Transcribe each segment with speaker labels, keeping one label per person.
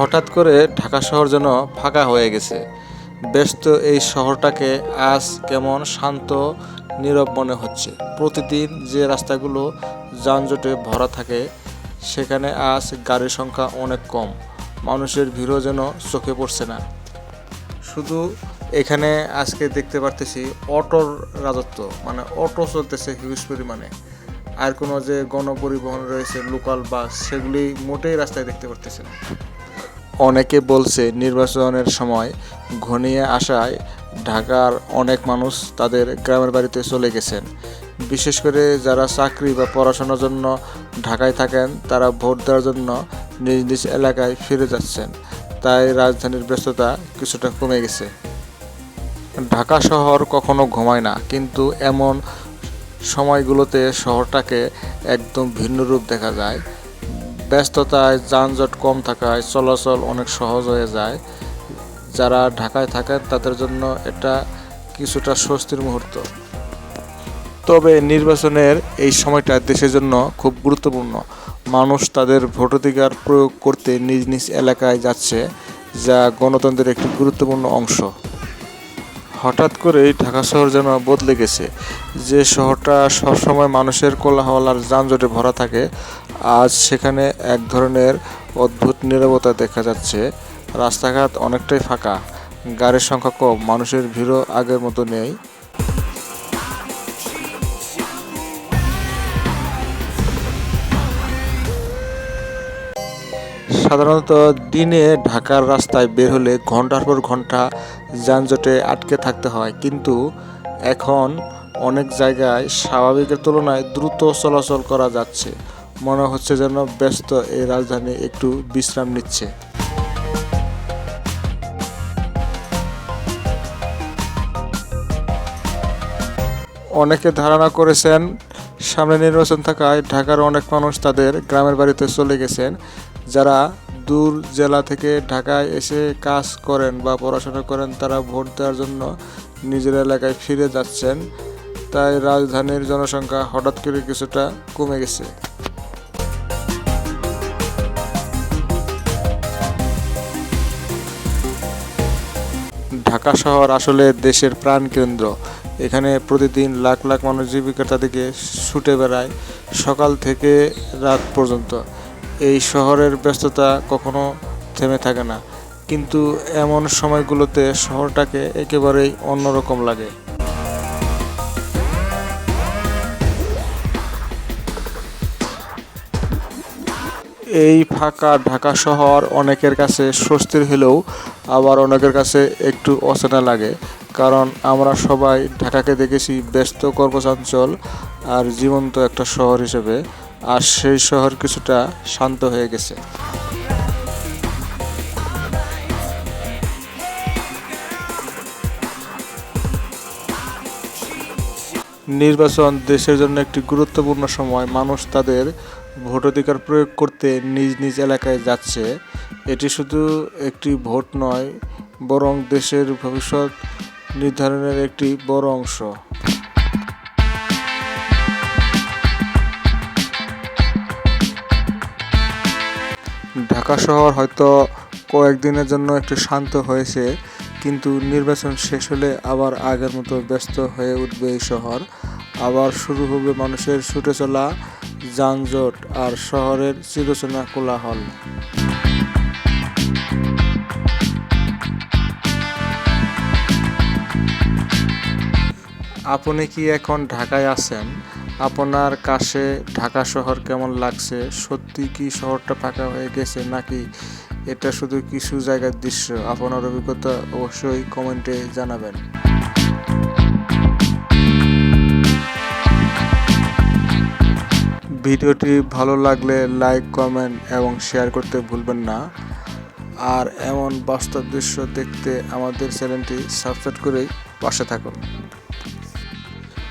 Speaker 1: হঠাৎ করে ঢাকা শহর যেন ফাঁকা হয়ে গেছে। ব্যস্ত এই শহরটাকে আজ কেমন শান্ত, নীরব মনে হচ্ছে। প্রতিদিন যে রাস্তাগুলো যানজটে ভরা থাকে, সেখানে আজ গাড়ির সংখ্যা অনেক কম। মানুষের ভিড়ও যেন চোখে পড়ছে না। শুধু এখানে আজকে দেখতে পারতেছি অটোর রাজত্ব মানে অটো চলতেছে হিউজ পরিমাণে। আর কোনো যে গণপরিবহন রয়েছে লোকাল বাস সেগুলি মোটেই রাস্তায় দেখতে পারতেছে না। অনেকে বলছে নির্বাচনের সময় ঘনিয়ে আসায় ঢাকার অনেক মানুষ তাদের গ্রামের বাড়িতে চলে গেছেন। বিশেষ করে যারা চাকরি বা পড়াশোনার জন্য ঢাকায় থাকেন, তারা ভোট দেওয়ার জন্য নিজ নিজ এলাকায় ফিরে যাচ্ছেন। তাই রাজধানীর ব্যস্ততা কিছুটা কমে গেছে। ঢাকা শহর কখনো ঘুমায় না, কিন্তু এমন সময়গুলোতে শহরটাকে একদম ভিন্ন রূপ দেখা যায়। ব্যস্ততায় যানজট কম থাকায় চলাচল অনেক সহজ হয়ে যায়। যারা ঢাকায় থাকেন, তাদের জন্য এটা কিছুটা স্বস্তির মুহূর্ত। তবে নির্বাচনের এই সময়টা দেশের জন্য খুব গুরুত্বপূর্ণ। মানুষ তাদের ভোটাধিকার প্রয়োগ করতে নিজ নিজ এলাকায় যাচ্ছে, যা গণতন্ত্রের একটি গুরুত্বপূর্ণ অংশ। হঠাৎ করেই ঢাকা শহর যেন বদলে গেছে। যে শহরটা সবসময় মানুষের কোলাহল আর যানজটে ভরা থাকে, আজ সেখানে এক ধরনের অদ্ভুত নিরবতা দেখা যাচ্ছে। রাস্তাঘাট অনেকটাই ফাঁকা, গাড়ির সংখ্যা কম, মানুষের ভিড়ও আগের মতো নেই। সাধারণত দিনে ঢাকার রাস্তায় বের হলে ঘণ্টার পর ঘণ্টা যানজটে আটকে থাকতে হয়। কিন্তু এখন অনেক জায়গায় স্বাভাবিকের তুলনায় দ্রুত চলাচল করা যাচ্ছে। মনে হচ্ছে যেন ব্যস্ত এই রাজধানী একটু বিশ্রাম নিচ্ছে। অনেকে ধারণা করেছেন, সামনে নির্বাচন থাকায় ঢাকার অনেক মানুষ তাদের গ্রামের বাড়িতে চলে গেছেন। যারা দূর জেলা থেকে ঢাকায় এসে কাজ করেন বা পড়াশোনা করেন, তারা ভোট দেওয়ার জন্য নিজের এলাকায় ফিরে যাচ্ছেন। তাই রাজধানীর জনসংখ্যা হঠাৎ করে কিছুটা কমে গেছে। ঢাকা শহর আসলে দেশের প্রাণকেন্দ্র। এখানে প্রতিদিন লাখ লাখ মানুষ জীবিকা তাদেরকে ছুটে বেড়ায় সকাল থেকে রাত পর্যন্ত। এই শহরের ব্যস্ততা কখনো থেমে থাকে না। কিন্তু এমন সময়গুলোতে শহরটাকে একেবারেই অন্যরকম লাগে। এই ফাঁকা ঢাকা শহর অনেকের কাছে স্বস্তির হলেও আবার অনেকের কাছে একটু অচেনা লাগে। কারণ আমরা সবাই ঢাকাকে দেখেছি ব্যস্ত কর্মচাঞ্চল আর জীবন্ত একটা শহর হিসেবে। আর সেই শহর কিছুটা শান্ত হয়ে গেছে। নির্বাচন দেশের জন্য একটি গুরুত্বপূর্ণ সময়। মানুষ তাদের ভোটাধিকার প্রয়োগ করতে নিজ নিজ এলাকায় যাচ্ছে। এটি শুধু একটি ভোট নয়, বরং দেশের ভবিষ্যৎ নির্ধারণের একটি বড় অংশ। ঢাকা শহর হয়তো কয়েকদিনের জন্য একটু শান্ত হয়েছে, কিন্তু নির্বাচন শেষ হলে আবার আগের মতো ব্যস্ত হয়ে উঠবে এই শহর। আবার শুরু হবে মানুষের ছুটে চলা যানজট আর শহরের চিরচেনা কোলাহল। আপনি কি এখন ঢাকায় আছেন? আপনার কাছে ঢাকা শহর কেমন লাগছে? সত্যি কি শহরটা ফাঁকা হয়ে গেছে নাকি এটা শুধু কিছু জায়গার দৃশ্য? আপনার অভিজ্ঞতা অবশ্যই কমেন্টে জানাবেন। ভিডিওটি ভালো লাগলে লাইক, কমেন্ট এবং শেয়ার করতে ভুলবেন না। আর এমন বাস্তব দৃশ্য দেখতে আমাদের চ্যানেলটি সাবস্ক্রাইব করেই পাশে থাকুন।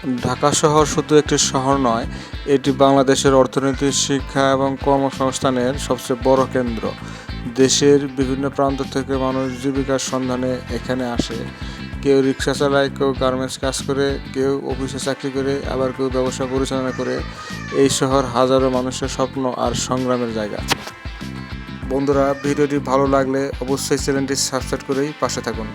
Speaker 1: ঢাকা শহর শুধু একটি শহর নয়, এটি বাংলাদেশের অর্থনীতি শিক্ষা এবং কর্মসংস্থানের সবচেয়ে বড় কেন্দ্র। দেশের বিভিন্ন প্রান্ত থেকে মানুষ জীবিকার সন্ধানে এখানে আসে। কেউ রিক্সা চালায়, কেউ গার্মেন্টস কাজ করে, কেউ অফিসে চাকরি করে, আবার কেউ ব্যবসা পরিচালনা করে। এই শহর হাজারো মানুষের স্বপ্ন আর সংগ্রামের জায়গা। বন্ধুরা, ভিডিওটি ভালো লাগলে অবশ্যই চ্যানেলটি সাবস্ক্রাইব করেই পাশে থাকুন।